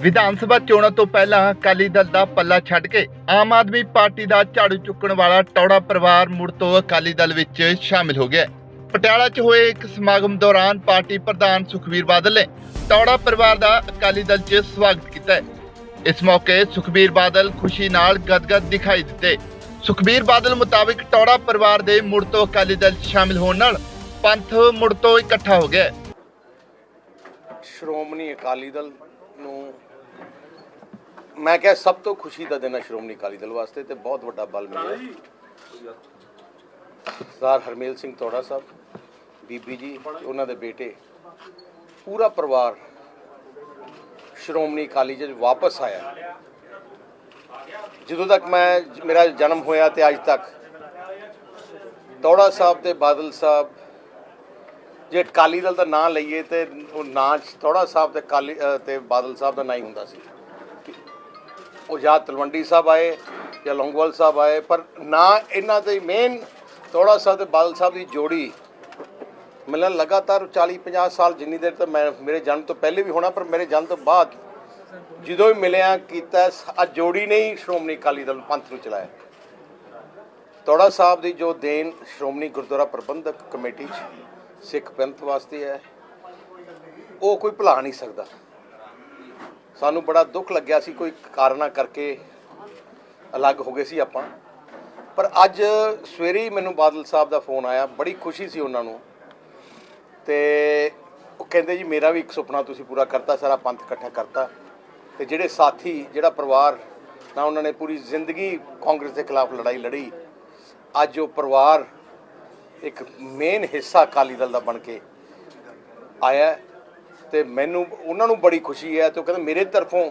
ਵਿਧਾਨ ਸਭਾ ਚੋਣਾਂ ਤੋਂ ਪਹਿਲਾਂ ਅਕਾਲੀ ਦਲ ਦਾ ਪੱਲਾ ਛੱਡ ਕੇ ਆਮ ਆਦਮੀ ਪਾਰਟੀ ਦਾ ਝਾੜੂ ਚੁੱਕਣ ਵਾਲਾ ਟੌੜਾ ਪਰਿਵਾਰ ਮੁੜ ਤੋਂ ਅਕਾਲੀ ਦਲ ਵਿੱਚ ਸ਼ਾਮਿਲ ਹੋ ਗਿਆ ਪਟਿਆਲਾ 'ਚ ਹੋਏ ਇੱਕ ਸਮਾਗਮ ਦੌਰਾਨ ਪਾਰਟੀ ਪ੍ਰਧਾਨ ਸੁਖਬੀਰ ਬਾਦਲ ਨੇ ਟੌੜਾ ਪਰਿਵਾਰ ਦਾ ਅਕਾਲੀ ਦਲ 'ਚ ਸਵਾਗਤ ਕੀਤਾ ਹੈ। ਇਸ ਮੌਕੇ ਸੁਖਬੀਰ ਬਾਦਲ ਖੁਸ਼ੀ ਨਾਲ ਗਦਗਦ ਦਿਖਾਈ ਦਿੱਤੇ। ਸੁਖਬੀਰ ਬਾਦਲ ਮੁਤਾਬਿਕ ਟੌੜਾ ਪਰਿਵਾਰ ਦੇ ਮੁੜ ਤੋਂ ਅਕਾਲੀ ਦਲ 'ਚ ਸ਼ਾਮਿਲ ਹੋਣ ਨਾਲ ਪੰਥ ਮੁੜ ਤੋਂ ਇਕੱਠਾ ਹੋ ਗਿਆ ਸ਼੍ਰੋਮਣੀ ਅਕਾਲੀ ਦਲ ਨੂੰ ਮੈਂ ਕਿਹਾ ਸਭ ਤੋਂ ਖੁਸ਼ੀ ਦਾ ਦਿਨ ਹੈ ਸ਼੍ਰੋਮਣੀ ਅਕਾਲੀ ਦਲ ਵਾਸਤੇ ਤੇ ਬਹੁਤ ਵੱਡਾ ਬਲ ਮਿਲਿਆ। ਸਰਦਾਰ ਹਰਮੇਲ ਸਿੰਘ ਤੋੜਾ ਸਾਹਿਬ ਬੀਬੀ ਜੀ ਉਹਨਾਂ ਦੇ ਬੇਟੇ ਪੂਰਾ ਪਰਿਵਾਰ ਸ਼੍ਰੋਮਣੀ ਅਕਾਲੀ ਦਲ ਵਾਪਸ ਆਇਆ। ਜਦੋਂ ਤੱਕ ਮੈਂ ਮੇਰਾ ਜਨਮ ਹੋਇਆ ਤੇ ਅੱਜ ਤੱਕ ਤੋੜਾ ਸਾਹਿਬ ਤੇ ਬਾਦਲ ਸਾਹਿਬ ਜੇ ਅਕਾਲੀ ਦਲ ਦਾ ਨਾਂ ਲਈਏ ਤੇ ਉਹ ਨਾਂ ਥੋੜਾ ਸਾਹਿਬ ਤੇ ਕਾਲੀ ਤੇ ਬਾਦਲ ਸਾਹਿਬ ਦਾ ਨਾਂ ਹੀ ਹੁੰਦਾ ਸੀ। ਉਹ ਜਾਂ ਤਲਵੰਡੀ ਸਾਹਿਬ ਆਏ ਜਾਂ ਲੌਂਗਵਾਲ ਸਾਹਿਬ ਆਏ, ਪਰ ਨਾ ਇਹਨਾਂ ਦੇ ਮੇਨ ਥੋੜਾ ਸਾਹਿਬ ਤੇ ਬਾਦਲ ਸਾਹਿਬ ਦੀ ਜੋੜੀ ਮਿਲਣ ਲਗਾਤਾਰ 40 50 ਸਾਲ ਜਿੰਨੀ ਦੇਰ ਤੋਂ ਮੈਂ ਮੇਰੇ ਜਨਮ ਤੋਂ ਪਹਿਲੇ ਵੀ ਹੋਣਾ, ਪਰ ਮੇਰੇ ਜਨਮ ਤੋਂ ਬਾਅਦ ਜਦੋਂ ਵੀ ਮਿਲਿਆ, ਕੀਤਾ, ਆ ਜੋੜੀ ਨੇ ਹੀ ਸ਼੍ਰੋਮਣੀ ਅਕਾਲੀ ਦਲ ਪੰਥ ਨੂੰ ਚਲਾਇਆ। ਤੋੜਾ ਸਾਹਿਬ ਦੀ ਜੋ ਦੇਣ ਸ਼੍ਰੋਮਣੀ ਗੁਰਦੁਆਰਾ ਪ੍ਰਬੰਧਕ ਕਮੇਟੀ 'ਚ ਸਿੱਖ ਪੰਥ ਵਾਸਤੇ ਹੈ, ਉਹ ਕੋਈ ਭੁਲਾ ਨਹੀਂ ਸਕਦਾ। ਸਾਨੂੰ ਬੜਾ ਦੁੱਖ ਲੱਗਿਆ ਸੀ, ਕੋਈ ਕਾਰਨਾ ਕਰਕੇ ਅਲੱਗ ਹੋ ਗਏ ਸੀ ਆਪਾਂ। ਪਰ ਅੱਜ ਸਵੇਰੇ ਹੀ ਮੈਨੂੰ ਬਾਦਲ ਸਾਹਿਬ ਦਾ ਫੋਨ ਆਇਆ, ਬੜੀ ਖੁਸ਼ੀ ਸੀ ਉਹਨਾਂ ਨੂੰ। ਤੇ ਉਹ ਕਹਿੰਦੇ ਜੀ, ਮੇਰਾ ਵੀ ਇੱਕ ਸੁਪਨਾ ਤੁਸੀਂ ਪੂਰਾ ਕਰਤਾ, ਸਾਰਾ ਪੰਥ ਇਕੱਠਾ ਕਰਤਾ। ਤੇ ਜਿਹੜੇ ਸਾਥੀ, ਜਿਹੜਾ ਪਰਿਵਾਰ, ਨਾ ਉਹਨਾਂ ਨੇ ਪੂਰੀ ਜ਼ਿੰਦਗੀ ਕਾਂਗਰਸ ਦੇ ਖਿਲਾਫ ਲੜਾਈ ਲੜੀ। ਅੱਜ ਉਹ ਪਰਿਵਾਰ ਇੱਕ ਮੇਨ ਹਿੱਸਾ ਅਕਾਲੀ ਦਲ ਦਾ ਬਣ ਕੇ ਆਇਆ। ਤੇ ਮੈਨੂੰ, ਉਹਨਾਂ ਨੂੰ ਬੜੀ ਖੁਸ਼ੀ ਹੈ ਤੇ ਉਹ ਕਹਿੰਦੇ ਮੇਰੇ ਤਰਫੋਂ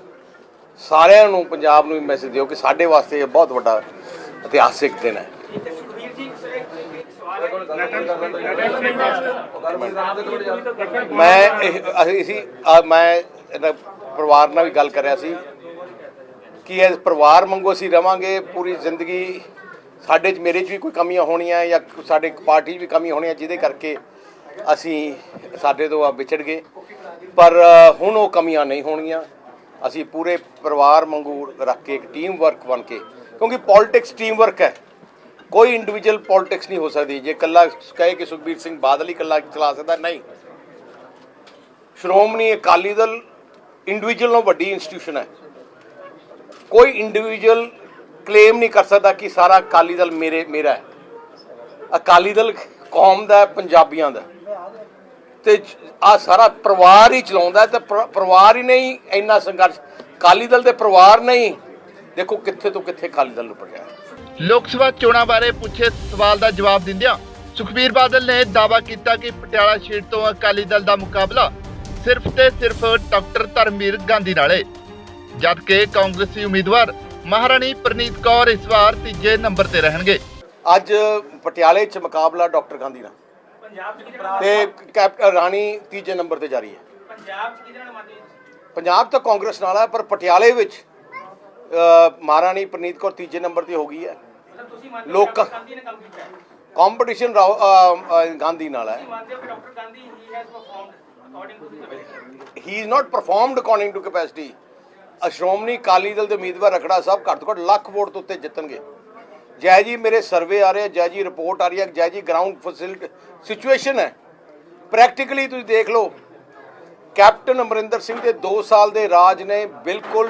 ਸਾਰਿਆਂ ਨੂੰ, ਪੰਜਾਬ ਨੂੰ ਵੀ ਮੈਸੇਜ ਦਿਓ ਕਿ ਸਾਡੇ ਵਾਸਤੇ ਇਹ ਬਹੁਤ ਵੱਡਾ ਇਤਿਹਾਸਿਕ ਦਿਨ ਹੈ। ਮੈਂ ਇਹ- ਅਸੀਂ ਅਸੀਂ ਮੈਂ ਇਹਦਾ ਪਰਿਵਾਰ ਨਾਲ ਵੀ ਗੱਲ ਕਰ ਰਿਹਾ ਸੀ ਕਿ ਇਹ ਪਰਿਵਾਰ ਵਾਂਗੂ ਅਸੀਂ ਰਵਾਂਗੇ, ਪੂਰੀ ਜ਼ਿੰਦਗੀ ਸਾਡੇ 'ਚ, ਮੇਰੇ 'ਚ ਵੀ ਕੋਈ ਕਮੀਆਂ ਹੋਣੀਆਂ ਜਾਂ ਸਾਡੇ ਪਾਰਟੀ 'ਚ ਵੀ ਕਮੀ ਹੋਣੀਆਂ ਜਿਹਦੇ ਕਰਕੇ ਅਸੀਂ ਸਾਡੇ ਤੋਂ ਆ ਵਿਛੜ ਗਏ। ਪਰ ਹੁਣ ਉਹ ਕਮੀਆਂ ਨਹੀਂ ਹੋਣਗੀਆਂ। ਅਸੀਂ ਪੂਰੇ ਪਰਿਵਾਰ ਵਾਂਗੂ ਰੱਖ ਕੇ ਇੱਕ ਟੀਮ ਵਰਕ ਬਣ ਕੇ, ਕਿਉਂਕਿ ਪੋਲਿਟਿਕਸ ਟੀਮ ਵਰਕ ਹੈ। ਕੋਈ ਇੰਡੀਵਿਜੂਅਲ ਪੋਲਿਟਿਕਸ ਨਹੀਂ ਹੋ ਸਕਦੀ। ਜੇ ਇਕੱਲਾ ਕਹੇ ਕਿ ਸੁਖਬੀਰ ਸਿੰਘ ਬਾਦਲ ਹੀ ਇਕੱਲਾ ਚਲਾ ਸਕਦਾ, ਨਹੀਂ। ਸ਼੍ਰੋਮਣੀ ਅਕਾਲੀ ਦਲ ਇੰਡੀਵਿਜੂਅਲ ਨਾਲੋਂ ਵੱਡੀ ਇੰਸਟੀਟਿਊਸ਼ਨ ਹੈ। ਕੋਈ ਇੰਡੀਵਿਜੂਅਲ ਕਲੇਮ ਨਹੀਂ ਕਰ ਸਕਦਾ ਕਿ ਸਾਰਾ ਅਕਾਲੀ ਦਲ ਮੇਰੇ, ਮੇਰਾ ਹੈ। ਅਕਾਲੀ ਦਲ ਕੌਮ ਦਾ ਪੰਜਾਬੀਆਂ ਦਾ ਤੇ ਆ ਸਾਰਾ ਪਰਿਵਾਰ ਹੀ ਚਲਾਉਂਦਾ ਤੇ ਪਰ- ਪਰਿਵਾਰ ਹੀ ਨਹੀਂ ਇੰਨਾ ਸੰਘਰਸ਼। ਅਕਾਲੀ ਦਲ ਦੇ ਪਰਿਵਾਰ ਨਹੀਂ। ਦੇਖੋ ਕਿੱਥੇ ਤੋਂ ਕਿੱਥੇ ਅਕਾਲੀ ਦਲ ਨੂੰ ਪਹੁੰਚਾਇਆ ਲੋਕ ਸਭਾ ਚੋਣਾਂ ਬਾਰੇ ਪੁੱਛੇ ਸਵਾਲ ਦਾ ਜਵਾਬ ਦਿੰਦਿਆਂ ਸੁਖਬੀਰ ਬਾਦਲ ਨੇ ਦਾਅਵਾ ਕੀਤਾ ਕਿ ਪਟਿਆਲਾ ਸੀਟ ਤੋਂ ਅਕਾਲੀ ਦਲ ਦਾ ਮੁਕਾਬਲਾ ਸਿਰਫ ਤੇ ਸਿਰਫ ਡਾਕਟਰ ਧਰਮਵੀਰ ਗਾਂਧੀ ਨਾਲ। ਜਦਕਿ ਕਾਂਗਰਸੀ ਉਮੀਦਵਾਰ ਮਹਾਰਾਣੀ ਪ੍ਰਨੀਤ ਕੌਰ ਇਸ ਵਾਰ ਤੀਜੇ ਨੰਬਰ ਤੇ ਰਹਿਣਗੇ। ਅੱਜ ਪਟਿਆਲੇ 'ਚ ਮੁਕਾਬਲਾ ਡਾਕਟਰ ਗਾਂਧੀ ਨਾਲ। ਤੇ ਕੈਪਟਨ ਰਾਣੀ ਤੀਜੇ ਨੰਬਰ ਤੇ ਜਾਰੀ ਹੈ। ਪੰਜਾਬ ਚ ਕਿਹਦੇ ਨਾਲ ਮੰਨਦੇ ਹੋ? ਪੰਜਾਬ ਤਾਂ ਕਾਂਗਰਸ ਨਾਲ ਹੈ ਪਰ ਪਟਿਆਲੇ ਵਿੱਚ ਮਹਾਰਾਣੀ ਪ੍ਰਨੀਤ ਕੌਰ ਤੀਜੇ ਨੰਬਰ ਤੇ ਹੋ ਗਈ ਹੈ। ਲੋਕਾਂ- ਕੰਪੀਟੀਸ਼ਨ ਗਾਂਧੀ ਨਾਲ ਹੈ। He is not performed according to capacity Shiromani Akali Dal ਦੇ ਉਮੀਦਵਾਰ ਰਖੜਾ ਸਾਹਿਬ ਘੱਟ ਤੋਂ ਘੱਟ ਲੱਖ ਵੋਟ ਤੋਂ ਉੱਤੇ ਜਿੱਤਣਗੇ। ਜੈ ਜੀ ਮੇਰੇ ਸਰਵੇ ਆ ਰਹੇ ਆ, ਜੈ ਜੀ ਰਿਪੋਰਟ ਆ ਰਹੀ ਹੈ ਜੈ ਜੀ ਗਰਾਊਂਡ ਫੈਸਿਲਿਟੀ ਸਿਚੁਏਸ਼ਨ ਹੈ। ਪ੍ਰੈਕਟੀਕਲੀ ਤੁਸੀਂ ਦੇਖ ਲਓ ਕੈਪਟਨ ਅਮਰਿੰਦਰ ਸਿੰਘ ਦੇ 2 ਸਾਲ ਦੇ ਰਾਜ ਨੇ ਬਿਲਕੁਲ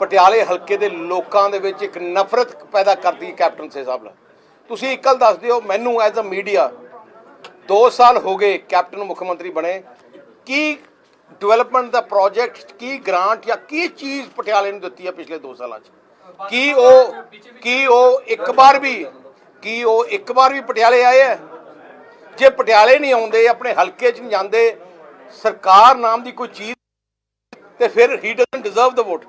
ਪਟਿਆਲੇ ਹਲਕੇ ਦੇ ਲੋਕਾਂ ਦੇ ਵਿੱਚ ਇੱਕ ਨਫ਼ਰਤ ਪੈਦਾ ਕਰਦੀ ਕੈਪਟਨ ਸੇ ਸਾਹਿਬ ਨਾਲ। ਤੁਸੀਂ ਇੱਕ ਗੱਲ ਦੱਸ ਦਿਓ, ਮੈਨੂੰ ਐਜ਼ ਅ ਮੀਡੀਆ 2 ਸਾਲ ਹੋ ਗਏ ਕੈਪਟਨ ਮੁੱਖ ਮੰਤਰੀ ਬਣੇ। ਕੀ ਡਿਵੈਲਪਮੈਂਟ ਦਾ ਪ੍ਰੋਜੈਕਟ ਕੀ ਗ੍ਰਾਂਟ ਜਾਂ ਕੀ ਚੀਜ਼ ਪਟਿਆਲੇ ਨੂੰ ਦਿੱਤੀ ਹੈ ਪਿਛਲੇ 2 ਸਾਲਾਂ 'ਚ? ਕੀ ਉਹ ਕੀ ਉਹ ਇੱਕ ਵਾਰ ਵੀ, ਕੀ ਉਹ ਇੱਕ ਵਾਰ ਵੀ ਪਟਿਆਲੇ ਆਏ ਹੈ ਜੇ ਪਟਿਆਲੇ ਨਹੀਂ ਆਉਂਦੇ, ਆਪਣੇ ਹਲਕੇ 'ਚ ਨਹੀਂ ਜਾਂਦੇ, ਸਰਕਾਰ ਨਾਮ ਦੀ ਕੋਈ ਚੀਜ਼ ਤੇ ਫਿਰ ਹੀ ਡਸਨਟ ਡਿਜ਼ਰਵ ਦਾ ਵੋਟ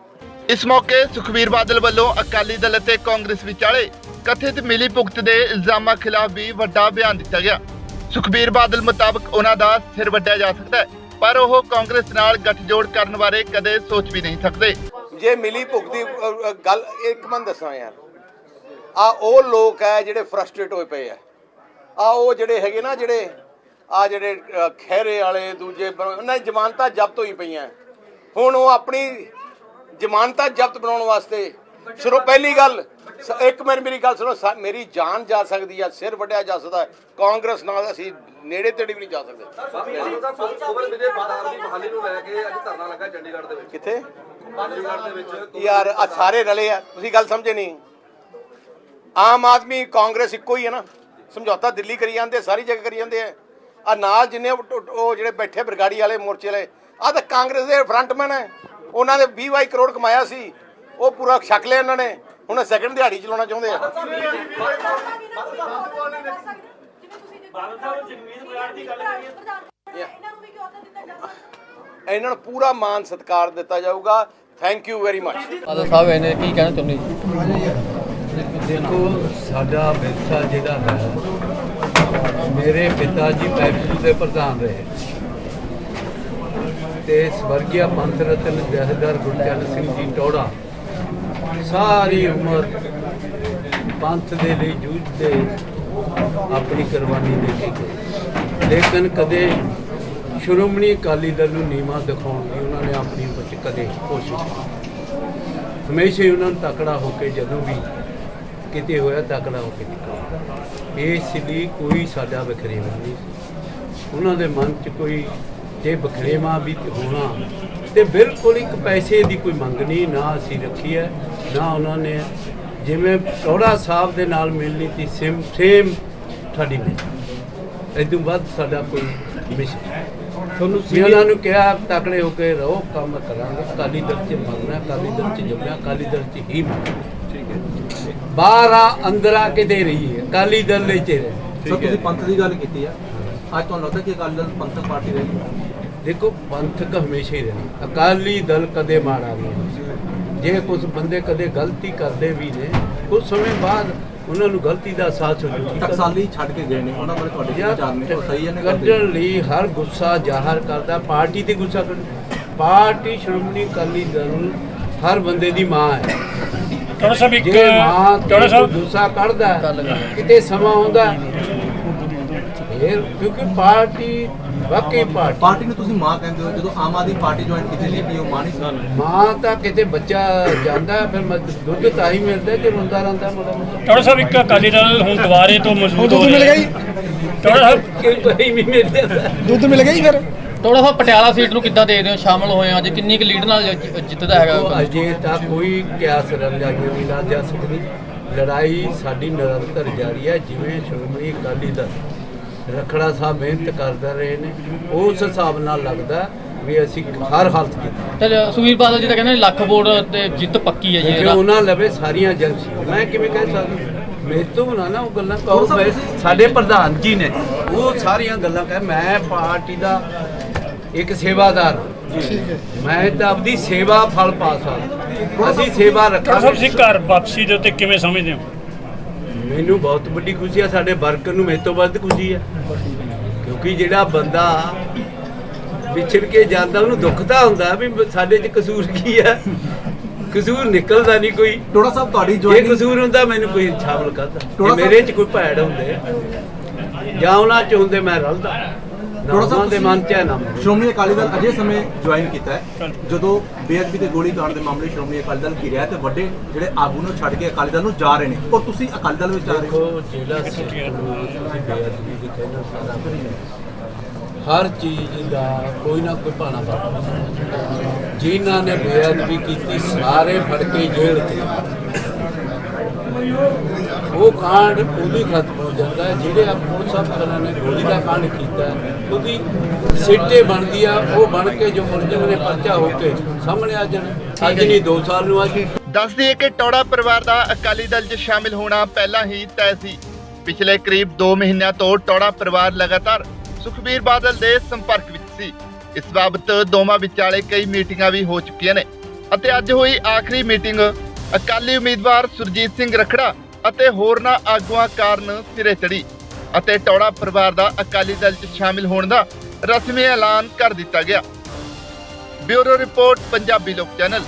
ਇਸ ਮੌਕੇ ਸੁਖਬੀਰ ਬਾਦਲ ਵੱਲੋਂ ਅਕਾਲੀ ਦਲ ਅਤੇ ਕਾਂਗਰਸ ਵਿਚਾਲੇ ਕਥਿਤ ਮਿਲੀ ਭੁਗਤ ਦੇ ਇਲਜ਼ਾਮਾਂ ਖਿਲਾਫ ਵੀ ਵੱਡਾ ਬਿਆਨ ਦਿੱਤਾ ਗਿਆ। ਸੁਖਬੀਰ ਬਾਦਲ ਮੁਤਾਬਕ ਉਹਨਾਂ ਦਾ ਸਿਰ ਵੱਢਿਆ ਜਾ ਸਕਦਾ ਹੈ, ਪਰ ਉਹ ਕਾਂਗਰਸ ਨਾਲ ਗੱਠਜੋੜ ਕਰਨ ਬਾਰੇ ਕਦੇ ਸੋਚ ਵੀ ਨਹੀਂ ਸਕਦੇ। ਜੇ ਮਿਲੀ ਭੁਗਤੀ ਗੱਲ ਇੱਕ ਮਨ ਦੱਸਾਂ ਯਾਰ। ਆ ਉਹ ਲੋਕ ਹੈ ਜਿਹੜੇ ਫਰਸਟ੍ਰੇਟ ਹੋਏ ਪਏ ਆ। ਆ ਉਹ ਜਿਹੜੇ ਹੈਗੇ ਨਾ ਜਿਹੜੇ ਆ ਜਿਹੜੇ ਖਹਿਰੇ ਵਾਲੇ ਦੂਜੇ ਉਹਨਾਂ ਦੀ ਜ਼ਮਾਨਤਾਂ ਜ਼ਬਤ ਹੋਈ ਪਈਆਂ। ਹੁਣ ਉਹ ਆਪਣੀ ਜ਼ਮਾਨਤਾਂ ਜ਼ਬਤ ਬਣਾਉਣ ਵਾਸਤੇ ਸ਼ੁਰੂ ਪਹਿਲੀ ਗੱਲ ਇੱਕ ਮਿੰਟ ਮੇਰੀ ਗੱਲ ਸੁਣੋ ਮੇਰੀ ਜਾਨ ਜਾ ਸਕਦੀ ਆ ਸਿਰ ਵੱਢਿਆ ਜਾ ਸਕਦਾ। ਕਾਂਗਰਸ ਨਾਲ ਅਸੀਂ ਨੇੜੇ ਤੇੜੇ ਵੀ ਨਹੀਂ ਜਾ ਸਕਦੇ। ਵਿੱਚ। ਯਾਰ ਆ ਸਾਰੇ ਰਲੇ ਆ। ਤੁਸੀਂ ਗੱਲ ਸਮਝੇ ਨਹੀਂ। ਆਮ ਆਦਮੀ ਕਾਂਗਰਸ ਇੱਕੋ ਹੀ ਹੈ ਨਾ। ਸਮਝੌਤਾ ਦਿੱਲੀ ਕਰੀ ਜਾਂਦੇ ਸਾਰੀ ਜਗ੍ਹਾ ਕਰੀ ਜਾਂਦੇ ਆ। ਆ ਨਾਲ ਜਿੰਨੇ ਉਹ ਜਿਹੜੇ ਬੈਠੇ ਬਰਗਾੜੀ ਵਾਲੇ ਮੋਰਚੇ ਵਾਲੇ ਆ ਤਾਂ ਕਾਂਗਰਸ ਦੇ ਫਰੰਟਮੈਨ ਹੈ। ਉਹਨਾਂ ਨੇ 20 22 ਕਰੋੜ ਕਮਾਇਆ ਸੀ। ਉਹ ਪੂਰਾ ਛਕ ਲਿਆ ਇਹਨਾਂ ਨੇ। ਹੁਣ ਸੈਕਿੰਡ ਦਿਹਾੜੀ ਚਲਾਉਣਾ ਚਾਹੁੰਦੇ ਆ। ਬਾਦਲ ਸਾਹਿਬ ਜਗਮੀਤ ਬਰਾੜ ਦੀ ਗੱਲ ਕਰੀਏ। ਇਹਨਾਂ ਨੂੰ ਵੀ ਕਿਉਂ ਤਾਂ ਦਿੱਤਾ ਜਾਂਦਾ? ਇਹਨਾਂ ਨੂੰ ਪੂਰਾ ਮਾਨ ਸਤਿਕਾਰ ਦਿੱਤਾ ਜਾਊਗਾ। Thank you very much Badal Sahib ਇਹਨੇ ਕੀ ਕਹਿਣਾ ਚਾਹੁੰਦੇ ਜੀ? ਦੇਖੋ ਸਾਡਾ ਵਿਰਸਾ ਜਿਹੜਾ ਹੈ ਮੇਰੇ ਪਿਤਾ ਜੀ ਪੈਪਸੂ ਦੇ ਪ੍ਰਧਾਨ ਰਹੇ। ਤੇ ਸਵਰਗੀਆ ਪੰਥ ਰਤਨ ਜਥੇਦਾਰ ਗੁਰਚਰਨ ਸਿੰਘ ਜੀ ਟੋੜਾ ਸਾਰੀ ਉਮਰ ਪੰਥ ਦੇ ਲਈ ਜੂਝਦੇ ਆਪਣੀ ਕੁਰਬਾਨੀ ਦੇ ਕੇ ਗਏ। ਲੇਕਿਨ ਕਦੇ ਸ਼੍ਰੋਮਣੀ ਅਕਾਲੀ ਦਲ ਨੂੰ ਨੀਵਾਂ ਦਿਖਾਉਣ ਦੀ ਉਹਨਾਂ ਨੇ ਆਪਣੀ ਵਿੱਚ ਕਦੇ ਕੋਸ਼ਿਸ਼ ਕੀਤੀ। ਹਮੇਸ਼ਾ ਹੀ ਉਹਨਾਂ ਨੂੰ ਤਕੜਾ ਹੋ ਕੇ ਜਦੋਂ ਵੀ ਕਿਤੇ ਹੋਇਆ ਤਕੜਾ ਹੋ ਕੇ ਨਿਕਲਿਆ ਇਸ ਲਈ ਕੋਈ ਸਾਡਾ ਵਖਰੇਵਾ ਨਹੀਂ ਉਹਨਾਂ ਦੇ ਮਨ 'ਚ ਕੋਈ ਜੇ ਵਖਰੇਵਾ ਵੀ ਹੋਣਾ ਤੇ ਬਿਲਕੁਲ ਇੱਕ ਪੈਸੇ ਦੀ ਕੋਈ ਮੰਗ ਨਹੀਂ, ਨਾ ਅਸੀਂ ਰੱਖੀ ਹੈ, ਨਾ ਉਹਨਾਂ ਨੇ ਜਿਵੇਂ ਟੋੜਾ ਸਾਹਿਬ ਦੇ ਨਾਲ ਮਿਲਣੀ ਸੀ ਸੇਮ ਸੇਮ ਸਾਡੀ ਮਿਲ ਇਦੋਂ ਵੱਧ ਸਾਡਾ ਕੋਈ ਮਿਸ਼ਨ ਤੁਹਾਨੂੰ ਸੀ ਉਹਨਾਂ ਨੂੰ ਕਿਹਾ ਤਕੜੇ ਹੋ ਕੇ ਰਹੋ ਕੰਮ ਕਰਾਂਗੇ। ਅਕਾਲੀ ਦਲ 'ਚ ਮਰਨਾ ਅਕਾਲੀ ਦਲ 'ਚ ਜੰਮਿਆ ਅਕਾਲੀ ਦਲ 'ਚ ਹੀ ਮਰਨਾ ਠੀਕ ਹੈ ਬਾਹਰ ਅੰਦਰ ਕਿਤੇ ਰਹੀ ਹੈ। ਅਕਾਲੀ ਦਲ ਵਿੱਚ ਰਹੇ ਸਰ ਤੁਸੀਂ ਪੰਥ ਦੀ ਗੱਲ ਕੀਤੀ ਆ। ਅੱਜ ਤੁਹਾਨੂੰ ਲੱਗਦਾ ਕਿ ਅਕਾਲੀ ਦਲ ਪੰਥਕ ਪਾਰਟੀ ਰਹੇਗੀ ਦੇਖੋ ਪੰਥਕ ਹਮੇਸ਼ਾ ਹੀ ਰਹਿਣਾ ਅਕਾਲੀ ਦਲ ਕਦੇ ਮਾੜਾ ਨਹੀਂ। ਜੇ ਕੁਝ ਬੰਦੇ ਕਦੇ ਗਲਤੀ ਕਰਦੇ ਵੀ ਨੇ ਕੁਝ ਸਮੇਂ ਬਾਅਦ ਉਹਨਾਂ ਨੂੰ ਗਲਤੀ ਦਾ ਅਹਿਸਾਸ ਹੋ ਜੂਗਾ ਟਕਸਾਲੀ ਛੱਡ ਕੇ ਗਏ ਨੇ ਉਹਨਾਂ ਬਾਰੇ ਤੁਹਾਡੇ ਕੀ ਵਿਚਾਰ ਨੇ ਉਹ ਸਹੀ ਹੈ? ਕੱਢਣ ਲਈ ਹਰ ਗੁੱਸਾ ਜ਼ਾਹਰ ਕਰਦਾ ਪਾਰਟੀ ਤੇ ਗੁੱਸਾ ਕਰ ਪਾਰਟੀ ਸ਼੍ਰੋਮਣੀ ਅਕਾਲੀ ਦਲ ਹਰ ਬੰਦੇ ਦੀ ਮਾਂ ਹੈ। ਟੋੜਾ ਸਾਹਿਬ ਇੱਕ ਟੋੜਾ ਸਾਹਿਬ ਗੁੱਸਾ ਕੱਢਦਾ ਕਿਤੇ ਸਮਾਂ ਆਉਂਦਾ ਫਿਰ ਕਿਉਂਕਿ ਪਾਰਟੀ ਵਾਕਈ ਪਾਰਟੀ। ਪਾਰਟੀ ਨੂੰ ਤੁਸੀਂ ਮਾਂ ਕਹਿੰਦੇ ਹੋ ਜਦੋਂ ਆਮ ਆਦਮੀ ਪਾਰਟੀ ਜੁਆਇਨ ਕੀਤੀ ਸੀ ਕਿ ਉਹ ਮਾਂ ਨਹੀਂ ਸੀ। ਮਾਂ ਤਾਂ ਕਿਤੇ ਬੱਚਾ ਜਾਂਦਾ ਫਿਰ ਮ- ਦੁੱਧ ਤਾਂ ਹੀ ਮਿਲਦਾ ਜੇ ਰੋਂਦਾ ਰਹਿੰਦਾ ਮਾੜਾ ਮੋਟਾ ਸਾਹਿਬ ਇੱਕ ਅਕਾਲੀ ਦਲ ਹੁਣ ਦੁਬਾਰੇ ਤੋਂ ਮਜ਼ਬੂਤ ਹੋ ਰਿਹਾ। ਹੈ ਟੋੜਾ ਸਾਹਿਬ ਕਿ ਕੋਈ ਵੀ ਮਿਲ ਜਾਂਦਾ ਟੋੜਾ ਸਾਹਿਬ ਪਟਿਆਲਾ ਸੀਟ ਨੂੰ ਕਿੱਦਾਂ ਦੇਖਦੇ ਹੋ? ਸ਼ਾਮਲ ਹੋਏ ਹੋ ਅੱਜ? ਕਿੰਨੀ ਕੁ ਲੀਡ ਨਾਲ ਜਿ- ਜਿੱਤਦਾ ਹੈਗਾ ਅਜੇ ਤਾਂ ਕੋਈ ਕਿਆਸ ਰੰਜਾਈਆਂ ਨਹੀਂ ਲਾ ਜਾ ਸਕਦੀ। ਲੜਾਈ ਸਾਡੀ ਨਿਰੰਤਰ ਜਾਰੀ ਹੈ ਜਿਵੇਂ ਸ਼੍ਰੋਮਣੀ ਅਕਾਲੀ ਦਲ ਰਖੜਾ ਸਾਹਿਬ ਮਿਹਨਤ ਕਰਦਾ ਰਹੇ ਨੇ ਉਸ ਹਿਸਾਬ ਨਾਲ ਲੱਗਦਾ ਵੀ ਅਸੀਂ ਹਰ ਹਾਲਤ ਕੀਤੀ ਤੇ ਸੁਖਬੀਰ ਬਾਦਲ ਜੀ ਤਾਂ ਕਹਿੰਦੇ ਨੇ ਲੱਖ ਵੋਟ ਤੇ ਜਿੱਤ ਪੱਕੀ ਹੈ ਜੀ ਉਹਨਾਂ ਲਵੇ ਸਾਰੀਆਂ ਏਜੰਸੀਆਂ। ਮੈਂ ਕਿਵੇਂ ਕਹਿ ਸਕਦਾ? ਮੇਰੇ ਤੋਂ ਬਣਾ ਨਾ ਉਹ ਗੱਲਾਂ ਕਹੋ ਮੈਂ ਸਾਡੇ ਪ੍ਰਧਾਨ ਜੀ ਨੇ। ਉਹ ਸਾਰੀਆਂ ਗੱਲਾਂ ਕਹੇ ਮੈਂ ਪਾਰਟੀ ਦਾ ਇੱਕ ਸੇਵਾਦਾਰ ਹਾਂ। ਮੈਂ ਤਾਂ ਆਪਦੀ ਸੇਵਾ ਫਲ ਪਾ ਸਕਦਾ। ਅਸੀਂ ਸੇਵਾ ਸਾਹਿਬ ਰੱਖਾਂਗੇ। ਤੁਸੀਂ ਘਰ ਵਾਪਸੀ ਦੇ ਉੱਤੇ ਕਿਵੇਂ ਸਮਝਦੇ ਹੋ? ਮੈਨੂੰ ਬਹੁਤ ਵੱਡੀ ਖੁਸ਼ੀ ਹੈ ਸਾਡੇ ਵਰਕਰ ਨੂੰ ਮੇਰੇ ਤੋਂ ਵੱਧ ਖੁਸ਼ੀ ਹੈ ਕਿਉਂਕਿ ਜਿਹੜਾ ਬੰਦਾ ਵਿਛੜ ਕੇ ਜਾਂਦਾ ਉਹਨੂੰ ਦੁੱਖ ਤਾਂ ਹੁੰਦਾ ਵੀ ਸਾਡੇ 'ਚ ਕਸੂਰ ਕੀ ਹੈ ਕਸੂਰ ਨਿਕਲਦਾ ਨਹੀਂ ਕੋਈ। ਟੋੜਾ ਸਾਹਿਬ ਤੁਹਾਡੀ ਜੇ ਜੁਆਇਨਿੰਗ ਕਸੂਰ ਹੁੰਦਾ ਮੈਨੂੰ ਕੋਈ ਛਾਵਲ ਕਰਦਾ। ਮੇਰੇ 'ਚ ਕੋਈ ਭੈੜ ਹੁੰਦੇ ਜਾਂ ਉਹਨਾਂ 'ਚ ਹੁੰਦੇ ਮੈਂ ਰਲਦਾ। ਸਾਹਿਬ ਉਹਨਾਂ ਦੇ ਮਨ 'ਚ ਹੈ? ਨਾ। ਸ਼੍ਰੋਮਣੀ ਅਕਾਲੀ ਦਲ ਅਜੇ ਸਮੇਂ ਜੁਆਇਨ ਕੀਤਾ ਹੈ। ਜਦੋਂ ਬੇਅਦਬੀ ਤੇ ਗੋਲੀ ਕਾਂਡ ਦੇ ਮਾਮਲੇ ਸ਼੍ਰੋਮਣੀ ਅਕਾਲੀ ਦਲ ਕੀ ਰਿਹਾ ਤੇ ਵੱਡੇ ਜਿਹੜੇ ਆਗੂ ਨੂੰ ਛੱਡ ਕੇ ਅਕਾਲੀ ਦਲ ਨੂੰ ਜਾ ਰਹੇ ਨੇ। ਔਰ ਤੁਸੀਂ ਅਕਾਲੀ ਦਲ ਵਿੱਚ ਆ ਰਹੇ ਹੋ? ਜਿਹੜਾ ਤੁਸੀਂ ਬੇਅਦਬੀ ਦੀ ਸਾਰਾ ਹਰ ਚੀਜ਼ ਦਾ ਕੋਈ ਨਾ ਕੋਈ ਭਾਣਾ ਵਰਤਦਾ ਜਿਨ੍ਹਾਂ ਨੇ ਬੇਅਦਬੀ ਕੀਤੀ ਸਾਰੇ ਫੜ ਕੇ ਜੇਲ੍ਹ ਤੇ ਉਹ ਕਾਂਡ ਉਹਦੀ ਖਤਮ ਜਾਂਦਾ ਹੈ ਜਿਹੜੇ ਆ ਪੁਲਿਸ ਅਫਸਰਾਂ ਨੇ ਗੋਲੀ ਦਾ ਕਾਂਡ ਕੀਤਾ ਹੈ, ਉਹਦੀ ਸਿੱਟੇ ਬਣਦੀ ਆ ਉਹ ਬਣ ਕੇ ਜੋ ਮੁਲਜ਼ਮ ਨੇ ਪਰਚਾ ਹੋ ਕੇ ਸਾਹਮਣੇ ਆ ਜਾਣ। ਅੱਜ ਨਹੀਂ 2 ਸਾਲ ਨੂੰ ਅੱਜ ਦੱਸ ਦਈਏ ਕਿ ਟੌੜਾ ਪਰਿਵਾਰ ਦਾ ਅਕਾਲੀ ਦਲ 'ਚ ਸ਼ਾਮਿਲ ਹੋਣਾ ਪਹਿਲਾਂ ਹੀ ਤੈਅ ਸੀ। ਪਿਛਲੇ ਕਰੀਬ 2 ਮਹੀਨਿਆਂ ਤੋਂ ਟੌੜਾ ਪਰਿਵਾਰ ਲਗਾਤਾਰ ਸੁਖਬੀਰ ਬਾਦਲ ਦੇ ਸੰਪਰਕ ਵਿੱਚ ਸੀ। ਇਸ ਬਾਬਤ ਦੋਵਾਂ ਵਿਚਾਲੇ ਕਈ ਮੀਟਿੰਗਾਂ ਵੀ ਹੋ ਚੁੱਕੀਆਂ ਨੇ। ਅਤੇ ਅੱਜ ਹੋਈ ਆਖਰੀ ਮੀਟਿੰਗ ਅਕਾਲੀ ਉਮੀਦਵਾਰ ਸੁਰਜੀਤ ਸਿੰਘ ਰਖੜਾ ਅਤੇ ਹੋਰਨਾਂ ਆਗੂਆਂ ਕਾਰਨ ਸਿਰੇ ਚੜੀ ਅਤੇ ਟੌੜਾ ਪਰਿਵਾਰ ਦਾ ਅਕਾਲੀ ਦਲ 'ਚ ਸ਼ਾਮਿਲ ਹੋਣ ਦਾ ਰਸਮੀ ਐਲਾਨ ਕਰ ਦਿੱਤਾ ਗਿਆ। ਬਿਊਰੋ ਰਿਪੋਰਟ, ਪੰਜਾਬੀ ਲੋਕ ਚੈਨਲ।